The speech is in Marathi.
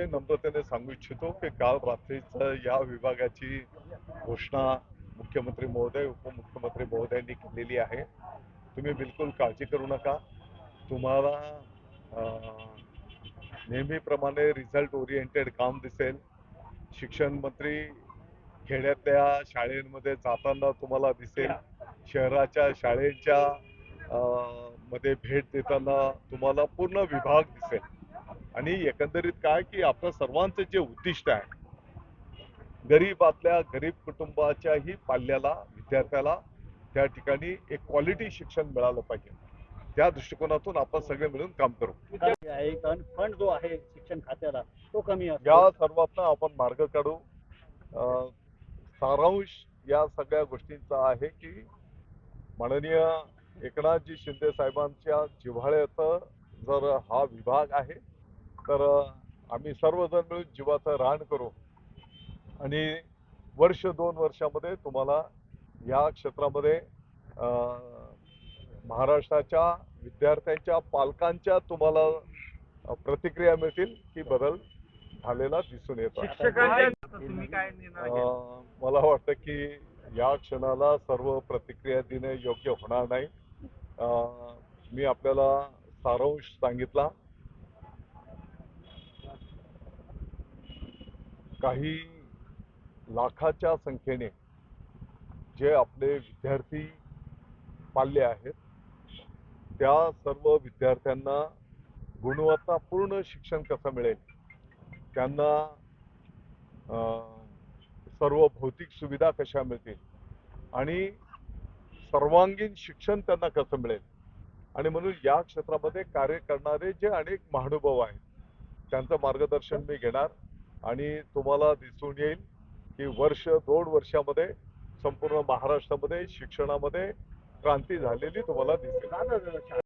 नम्रतेने सांगू इच्छितो की काल रात्रीचं या विभागाची घोषणा मुख्यमंत्री महोदय उपमुख्यमंत्री महोदयांनी केलेली आहे. तुम्ही बिलकुल काळजी करू नका. तुम्हाला नेहमीप्रमाणे रिझल्ट ओरिएंटेड काम दिसेल. शिक्षण मंत्री खेड्यातल्या शाळेमध्ये जाताना तुम्हाला दिसेल. शहराच्या शाळेच्या अं, मध्ये भेट देताना तुम्हाला पूर्ण विभाग दिसेल. आणि एकंदरीत काय की आपलं सर्वांचं जे उद्दिष्ट आहे गरीबातल्या गरीब कुटुंबाच्याही पाल्याला विद्यार्थ्याला त्या ठिकाणी एक क्वालिटी शिक्षण मिळालं पाहिजे. त्या दृष्टिकोनातून आपण सगळे मिळून काम करू. फंड जो आहे शिक्षण खात्याला तो कमी या सर्वातनं आपण मार्ग काढू. सारांश या सगळ्या गोष्टींचा आहे की माननीय एकनाथजी शिंदे साहेबांच्या जिव्हाळ्याचं जर हा विभाग आहे तर आम्ही सर्वजण मिळून जीवाचं रान करू. आणि वर्ष दोन वर्षामध्ये तुम्हाला या क्षेत्रामध्ये महाराष्ट्राच्या विद्यार्थ्यांच्या पालकांच्या तुम्हाला प्रतिक्रिया मिळतील की बदल झालेला दिसून येतो मला वाटतं की या क्षणाला सर्व प्रतिक्रिया देणे योग्य होणार नाही. अं, मी आपल्याला सारांश सांगितला. काही लाखाच्या संख्येने जे आपले विद्यार्थी पाल्य आहेत त्या सर्व विद्यार्थ्यांना गुणवत्तापूर्ण शिक्षण कसं मिळेल? त्यांना सर्व भौतिक सुविधा कशा मिळतील? आणि सर्वांगीण शिक्षण त्यांना कसं मिळेल? आणि म्हणून या क्षेत्रामध्ये कार्य करणारे जे अनेक महानुभाव आहेत त्यांचं मार्गदर्शन मी घेणार. आणि तुम्हाला दिसून येईल की वर्ष दोन वर्षामध्ये संपूर्ण महाराष्ट्रामध्ये शिक्षणामध्ये क्रांती झालेली तुम्हाला दिसेल.